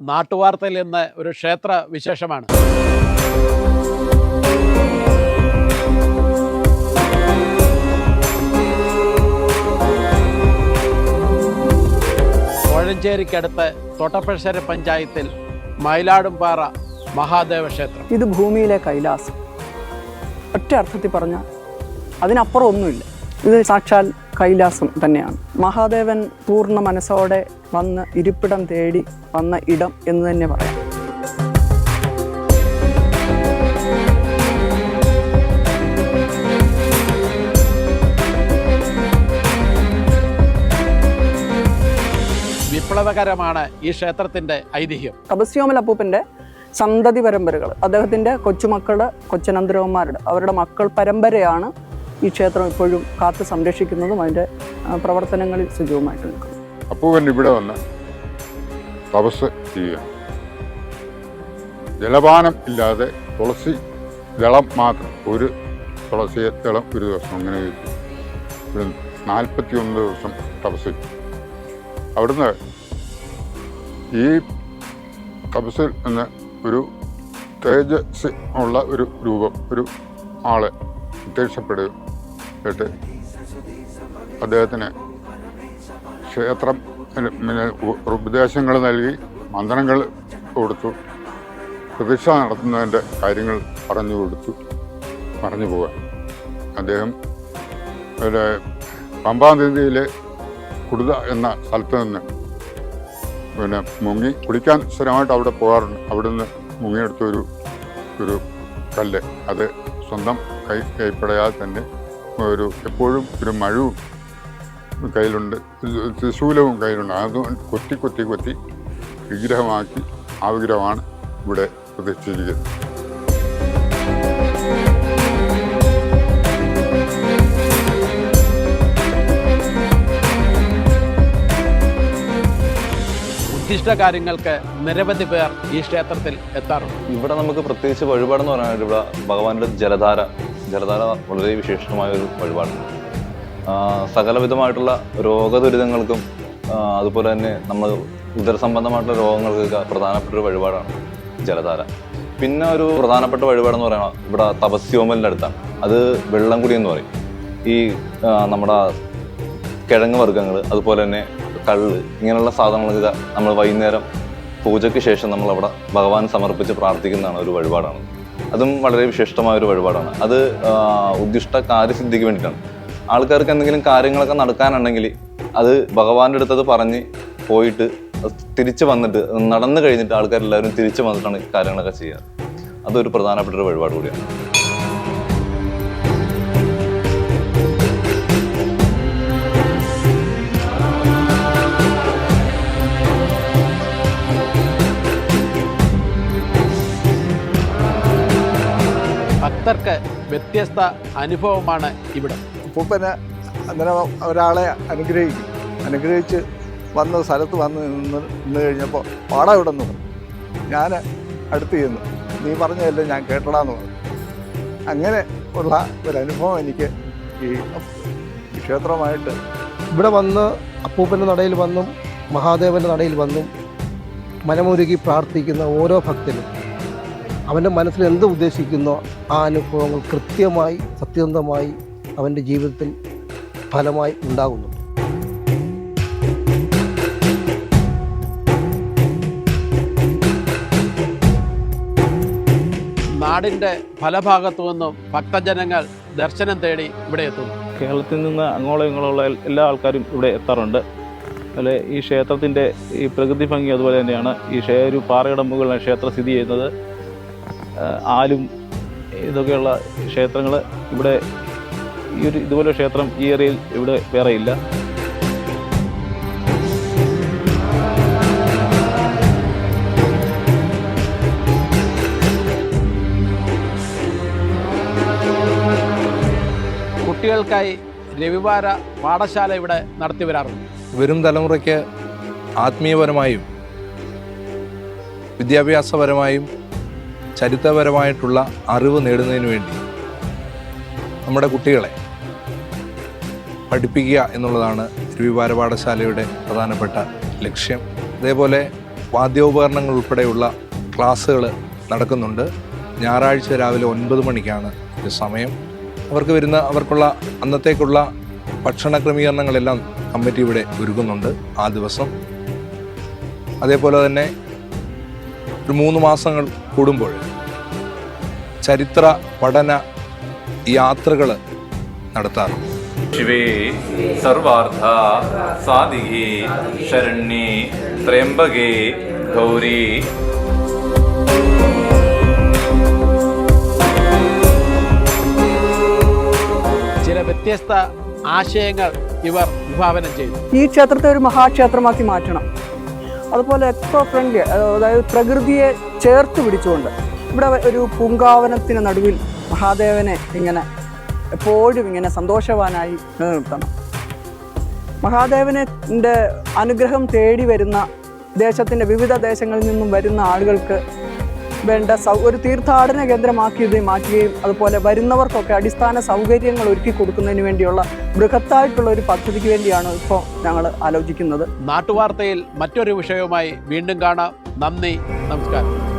നാട്ടുവാർത്തയിൽ നിന്ന് ഒരു ക്ഷേത്ര വിശേഷമാണ്. കോഴഞ്ചേരിക്കടുത്ത് തൊട്ടപ്പഴശ്ശര പഞ്ചായത്തിൽ മയിലാടുംപാറ മഹാദേവ ക്ഷേത്രം. ഇത് ഭൂമിയിലെ കൈലാസം. ഒറ്റ അർത്ഥത്തിൽ പറഞ്ഞാൽ അതിനപ്പുറം ഒന്നുമില്ല. ഇത് സാക്ഷാൽ കൈലാസം തന്നെയാണ്. മഹാദേവൻ പൂർണ മനസ്സോടെ വന്ന് ഇരിപ്പിടം തേടി വന്ന ഇടം എന്ന് തന്നെ പറയാം. വിപ്ലവകരമാണ് ഈ ക്ഷേത്രത്തിന്റെ ഐതിഹ്യം. തപസ്യോമൽ അപ്പൂപ്പന്റെ സന്തതി പരമ്പരകൾ അദ്ദേഹത്തിന്റെ കൊച്ചുമക്കളുടെ കൊച്ചനന്തരവന്മാരുടെ അവരുടെ മക്കൾ പരമ്പരയാണ് ഈ ക്ഷേത്രം ഇപ്പോഴും കാത്തു സംരക്ഷിക്കുന്നതും അതിന്റെ പ്രവർത്തനങ്ങളിൽ സജീവമായിട്ട് നിൽക്കും അപ്പൂവൻ ഇവിടെ വന്ന് തപസ് ചെയ്യുക. ജലപാനം ഇല്ലാതെ തുളസി ദളം മാത്രം ഒരു തുളസി ദളം ഒരു ദിവസം അങ്ങനെ ഒരു നാൽപ്പത്തി ഒന്ന് ദിവസം തപസ് അവിടുന്ന് ഈ തപസ്സിൽ നിന്ന് ഒരു തേജസ് ഉള്ള ഒരു രൂപം ഒരു ആളെ പ്രത്യക്ഷപ്പെടുകയും എന്നിട്ട് അദ്ദേഹത്തിന് ക്ഷേത്രം ഉപദേശങ്ങൾ നൽകി മന്ത്രങ്ങൾ കൊടുത്തു. പ്രതിഷ്ഠ നടത്തുന്നതിന്റെ കാര്യങ്ങൾ പറഞ്ഞു കൊടുത്തു. പറഞ്ഞു പോകാൻ അദ്ദേഹം ഒരു പമ്പാനദിയിലെ കുടുത എന്ന സ്ഥലത്ത് നിന്ന് പിന്നെ മുങ്ങി കുടിക്കാൻ സ്ഥിരമായിട്ട് അവിടെ പോകാറുണ്ട്. അവിടെ നിന്ന് മുങ്ങിയെടുത്തൊരു ഒരു കല്ല്. അത് സ്വന്തം കൈ കൈപ്പെടയാൽ തന്നെ ഒരു എപ്പോഴും ഒരു മഴവും കയ്യിലുണ്ട് ത്രിശൂലവും കയ്യിലുണ്ട്. അത് കൊത്തി കൊത്തി കൊത്തി വിഗ്രഹമാക്കി ആ വിഗ്രഹമാണ് ഇവിടെ പ്രതിഷ്ഠിച്ചിരിക്കുന്നത് ഉദ്ദിഷ്ട കാര്യങ്ങൾക്ക് നിരവധി പേർ ഈ ക്ഷേത്രത്തിൽ എത്താറുണ്ട്. ഇവിടെ നമുക്ക് പ്രത്യേകിച്ച് വഴിപാടെന്ന് പറയാനായിട്ട് ഇവിടെ ഭഗവാന്റെ ജലധാര ജലധാര വളരെ വിശേഷമായ ഒരു വഴിപാടാണ് സകലവിധമായിട്ടുള്ള രോഗദുരിതങ്ങൾക്കും അതുപോലെ തന്നെ നമ്മൾ ഉദരസംബന്ധമായിട്ടുള്ള രോഗങ്ങൾക്കൊക്കെ പ്രധാനപ്പെട്ട ഒരു വഴിപാടാണ് ജലധാര. പിന്നെ ഒരു പ്രധാനപ്പെട്ട വഴിപാടെന്ന് പറയുന്നത് ഇവിടെ തപസ്യോമലിന്റെ അടുത്താണ്. അത് വെള്ളംകുടി എന്ന് പറയും. ഈ നമ്മുടെ കിഴങ്ങ് വർഗങ്ങൾ അതുപോലെ തന്നെ കള്ള് ഇങ്ങനെയുള്ള സാധനങ്ങളൊക്കെ നമ്മൾ വൈകുന്നേരം പൂജയ്ക്ക് ശേഷം നമ്മൾ അവിടെ ഭഗവാൻ സമർപ്പിച്ച് പ്രാർത്ഥിക്കുന്നതാണ് ഒരു വഴിപാടാണ്. അതും വളരെ വിശിഷ്ടമായ ഒരു വഴിപാടാണ്. അത് ഉദ്ദിഷ്ട കാര്യസിദ്ധിക്ക് വേണ്ടിയിട്ടാണ്. ആൾക്കാർക്ക് എന്തെങ്കിലും കാര്യങ്ങളൊക്കെ നടക്കാനുണ്ടെങ്കിൽ അത് ഭഗവാന്റെ അടുത്തത് പറഞ്ഞ് പോയിട്ട് തിരിച്ച് വന്നിട്ട് നടന്നു കഴിഞ്ഞിട്ട് ആൾക്കാരെല്ലാവരും തിരിച്ചു വന്നിട്ടാണ് കാര്യങ്ങളൊക്കെ ചെയ്യാറ് അതൊരു പ്രധാനപ്പെട്ട ഒരു വഴിപാട് കൂടിയാണ്. ഭക്തർക്ക് വ്യത്യസ്ത അനുഭവമാണ് ഇവിടെ. അപ്പൂപ്പനെ അങ്ങനെ ഒരാളെ അനുഗ്രഹിക്കും. അനുഗ്രഹിച്ച് വന്ന സ്ഥലത്ത് വന്ന് നിന്ന് നിന്ന് കഴിഞ്ഞപ്പോൾ പാടം ഇവിടെ നിന്ന് ഞാൻ അടുത്ത് ചെന്നു. നീ പറഞ്ഞതല്ലേ ഞാൻ കേട്ടടാന്ന് പറഞ്ഞു. അങ്ങനെ ഉള്ള ഒരനുഭവം അനുഭവം എനിക്ക് ഈ ഈ ക്ഷേത്രമായിട്ട് ഇവിടെ വന്ന് അപ്പൂപ്പന്റെ നടയിൽ വന്നും മഹാദേവന്റെ നടയിൽ വന്നും മനമുരുകി പ്രാർത്ഥിക്കുന്ന ഓരോ ഭക്തനും അവന്റെ മനസ്സിൽ എന്ത് ഉദ്ദേശിക്കുന്നോ ആ അനുഭവങ്ങൾ കൃത്യമായി സത്യസന്ധമായി അവന്റെ ജീവിതത്തിൽ ഫലമായി ഉണ്ടാകുന്നു. നാടിന്റെ പല ഭാഗത്തു നിന്നും ഭക്തജനങ്ങൾ ദർശനം തേടി ഇവിടെ എത്തുന്നു. കേരളത്തിൽ നിന്ന് അങ്ങോളം ഇങ്ങോളമുള്ള എല്ലാ ആൾക്കാരും ഇവിടെ എത്താറുണ്ട്. അതുപോലെ ഈ ക്ഷേത്രത്തിന്റെ ഈ പ്രകൃതി ഭംഗി അതുപോലെ തന്നെയാണ്. ഈ ഒരു പാറയുടെ മുകളിലാണ് ക്ഷേത്രം സ്ഥിതി ചെയ്യുന്നത്. ആലും ഇതൊക്കെയുള്ള ക്ഷേത്രങ്ങൾ ഇവിടെ ഈ ഒരു ഇതുപോലെ ക്ഷേത്രം ഈ ഏരിയയിൽ ഇവിടെ വേറെ ഇല്ല. കുട്ടികൾക്കായി രവിവാര പാഠശാല ഇവിടെ നടത്തി വരാറുണ്ട്. വരും തലമുറയ്ക്ക് ആത്മീയപരമായും വിദ്യാഭ്യാസപരമായും ചരിത്രപരമായിട്ടുള്ള അറിവ് നേടുന്നതിന് വേണ്ടി നമ്മുടെ കുട്ടികളെ പഠിപ്പിക്കുക എന്നുള്ളതാണ് രവിവാര പാഠശാലയുടെ പ്രധാനപ്പെട്ട ലക്ഷ്യം. അതേപോലെ വാദ്യോപകരണങ്ങൾ ഉൾപ്പെടെയുള്ള ക്ലാസ്സുകൾ നടക്കുന്നുണ്ട്. ഞായറാഴ്ച രാവിലെ ഒൻപത് മണിക്കാണ് ഒരു സമയം. അവർക്ക് വരുന്ന അവർക്കുള്ള അന്നത്തേക്കുള്ള ഭക്ഷണ ക്രമീകരണങ്ങളെല്ലാം കമ്മിറ്റി ഇവിടെ ഒരുക്കുന്നുണ്ട് ആ ദിവസം. അതേപോലെ തന്നെ ഒരു മൂന്ന് മാസങ്ങൾ കൂടുമ്പോൾ ചരിത്ര പഠന യാത്രകൾ നടത്താറുണ്ട് ശിവേ സർവാർത്ഥ സാധികേ ശരണ്യേ ത്രയംബകേ ഗൗരി. ചില വ്യത്യസ്ത ആശയങ്ങൾ ഇവർ വിഭാവനം ചെയ്തു. ഈ ക്ഷേത്രത്തെ ഒരു മഹാക്ഷേത്രമാക്കി മാറ്റണം. അതുപോലെ എക്കോ ഫ്രണ്ട്ലി അതായത് പ്രകൃതിയെ ചേർത്ത് പിടിച്ചുകൊണ്ട് ഇവിടെ ഒരു പൂങ്കാവനത്തിന് നടുവിൽ മഹാദേവനെ ഇങ്ങനെ എപ്പോഴും ഇങ്ങനെ സന്തോഷവാനായി നിലനിർത്തണം. മഹാദേവനെ അനുഗ്രഹം തേടി വരുന്ന ദേശത്തിന്റെ വിവിധ ദേശങ്ങളിൽ നിന്നും വരുന്ന ആളുകൾക്ക് വേണ്ട സൗ ഒരു തീർത്ഥാടന കേന്ദ്രമാക്കി ഇത് മാറ്റുകയും അതുപോലെ വരുന്നവർക്കൊക്കെ അടിസ്ഥാന സൗകര്യങ്ങൾ ഒരുക്കി കൊടുക്കുന്നതിന് വേണ്ടിയുള്ള ബൃഹത്തായിട്ടുള്ള ഒരു പദ്ധതിക്ക് വേണ്ടിയാണ് ഇപ്പോൾ ഞങ്ങൾ ആലോചിക്കുന്നത്. നാട്ടുവാർത്തയിൽ മറ്റൊരു വിഷയവുമായി വീണ്ടും കാണാം. നന്ദി നമസ്കാരം.